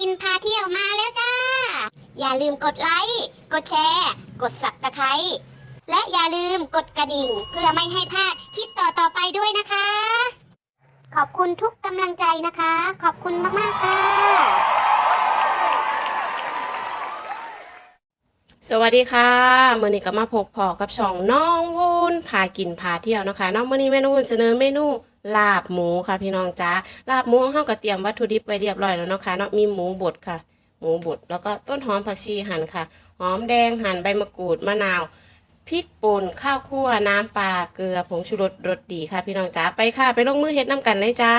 กินพาเที่ยวมาแล้วจ้า อย่าลืมกดไลค์ กดแชร์ กดสับตะไคร้และอย่าลืมกดกระดิ่งเพื่อไม่ให้พลาดคลิปต่อๆไปด้วยนะคะ ขอบคุณทุกกำลังใจนะคะ ขอบคุณมากๆค่ะ สวัสดีค่ะมื่อนี้ก็มาพบพอกับช่องน้องวุ้นพากินพาเที่ยวนะคะน้องมื่อนี้แม่น้องวุ้นเสนอเมนู ลาบหมูค่ะพี่น้องจ้าลาบหมูของเฮาก็เตรียมวัตถุดิบไว้เรียบร้อยแล้วเนาะค่ะเนาะมีหมูบดค่ะ หมูบดแล้วก็ต้นหอมผักชีหั่นค่ะ หอมแดงหั่นใบมะกรูดมะนาวพริกป่นข้าวคั่วน้ำปลาเกลือผงชูรสรสดีค่ะ พี่น้องจ้าไปค่ะ ไปลงมือเฮ็ดน้ำกันเลยจ้า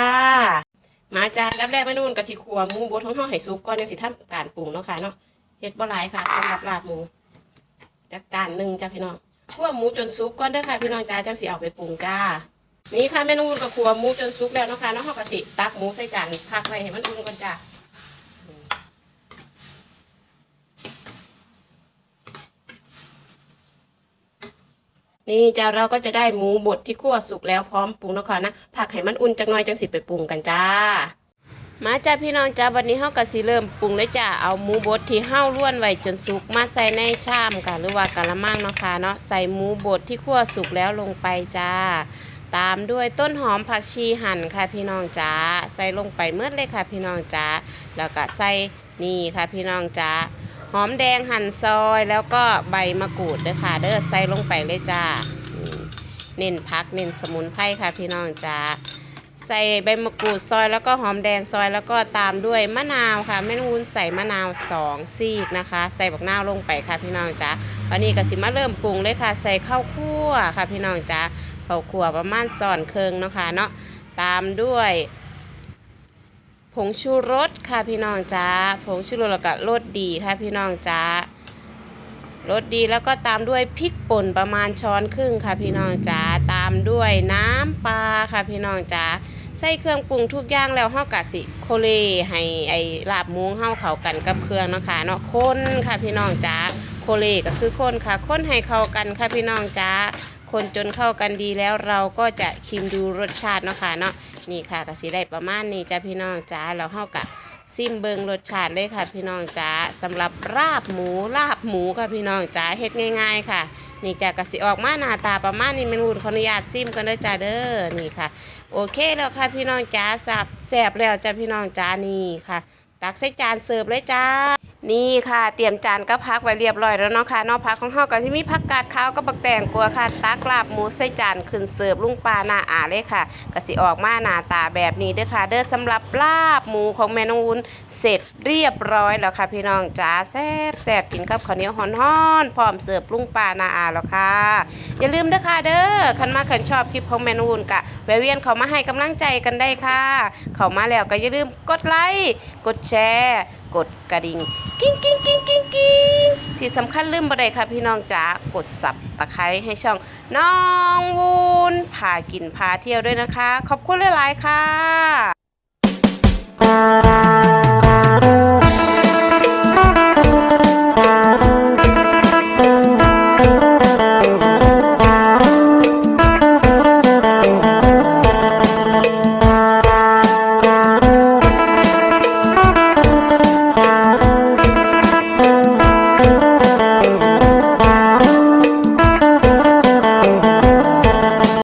มาจ้าดับแรกแม่นุ่นกะสิขัวหมูบดของเฮาให้สุกก่อนยังสิทำการปรุงเนาะค่ะเนาะเฮ็ดบ่หลายค่ะสำหรับลาบหมูจากจานหนึ่งจ้าพี่น้องคั่วหมูจนสุกก่อนเด้อค่ะพี่น้องจ้าจังสิเอาไปปรุงจ้า นี่ค่ะแม่นุ่นก็คั่วหมูจนสุกแล้วนะคะเนาะเฮาก็สิตักหมูใส่จานพักไว้ให้มันอุ่นก่อนจ้านี่จ้าเราก็จะได้หมูบดที่คั่วสุกแล้วพร้อมปรุงแล้วค่ะนะผักให้มันอุ่นจักหน่อยจังสิไปปรุงกันจ้า มาจ้าพี่น้องจ้าวันนี้เฮาก็สิเริ่มปรุงเลยจ้าเอาหมูบดที่เฮาล้วนไว้จนสุกมาใส่ในชามค่ะหรือว่ากะละมังเนาะค่ะเนาะใส่หมูบดที่คั่วสุกแล้วลงไปจ้า ตามด้วยต้นหอมผักชีหั่นค่ะพี่น้องจ้าใส่ลงไปเมื่อเลยค่ะพี่น้องจ้าแล้วก็ใส่นี่ค่ะพี่น้องจ้าหอมแดงหั่นซอยแล้วก็ใบมะกรูดเด้อค่ะเด้อใส่ลงไปเลยจ้าเน้นพักเน้นสมุนไพรค่ะพี่น้องจ้า ใส่ใบมะกรูดซอยแล้วก็หอมแดงซอยแล้วก็ตามด้วยมะนาวค่ะแม่นวุ้นใส่มะนาวสองซีกนะคะ ใส่บักนาวลงไปค่ะพี่น้องจ้าวันนี้ก็สิมาเริ่มปรุงเลยค่ะ ใส่ข้าวคั่วค่ะพี่น้องจ้าข้าวคั่วประมาณสอนเคืองเนาะค่ะเนาะตามด้วยผงชูรสค่ะพี่น้องจ้าผงชูรสแล้วก็รสดีค่ะพี่น้องจ้า รสดีแล้วก็ตามด้วยพริกป่นประมาณช้อนครึ่งค่ะพี่น้องจ้าตามด้วยน้ำปลาค่ะพี่น้องจ้าใส่เครื่องปรุงทุกอย่างแล้วเฮากะสิโคเลให้ไอ้ลาบหมูเฮาเข้ากันกับเครื่องนะคะเนาะคนค่ะพี่น้องจ้าโคเลก็คือคนค่ะคนให้เข้ากันค่ะพี่น้องจ้าคนจนเข้ากันดีแล้วเราก็จะชิมดูรสชาติเนาะค่ะเนาะนี่ค่ะก็สิได้ประมาณนี้จ้าพี่น้องจ้าแล้วเฮากะ ซิมเบิงรสชาติเลยค่ะพี่น้องจ๋าสำหรับลาบหมูลาบหมูค่ะพี่น้องจ๋าเฮ็ดง่าย ๆ ค่ะ นี่จากกระสีออกมาหน้าตาประมาณนี้เมนูขออนุญาตซิมกันเด้อจ้าเด้อนี่ค่ะ โอเคแล้วค่ะพี่น้องจ๋าสับแสบแล้วจ้าพี่น้องจ๋านี่ค่ะ ตักใส่จานเสิร์ฟเลยจ้า นี่ค่ะเตรียมจานก็พักไว้เรียบร้อยแล้วเนาะค่ะนอกพักของเฮาก็ที่มีผักกาดขาวกับบักแตงกลัวค่ะตักลาบหมูใส่จานขึ้นเสิร์ฟลุงปลาหน้าอาเลยค่ะก็สิออกมาหน้าตาแบบนี้เด้อค่ะเด้อสำหรับลาบหมูของแม่น้องวุ้นเสร็จเรียบร้อยแล้วค่ะ พี่น้องจ้าแซ่บแซ่บกินกับข้าวเหนียวฮ้อนๆพร้อมเสิร์ฟลุงปลาหน้าอาแล้วค่ะ อย่าลืมเด้อค่ะเด้อคันมาคันชอบคลิปของแม่น้องวุ้นกะแวะเวียนเขามาให้กำลังใจกันได้ค่ะ เข้ามาแล้วก็อย่าลืมกดไลค์กดแชร์ กดกระดิ่งกิ้งกิ้งกิ้งกิ้งกิ้งที่สำคัญลืมบ่ได้ค่ะพี่น้องจ๋ากดสับตะไคร้ให้ช่องน้องวูนพากินพาเที่ยวด้วยนะคะ ขอบคุณหลายๆค่ะ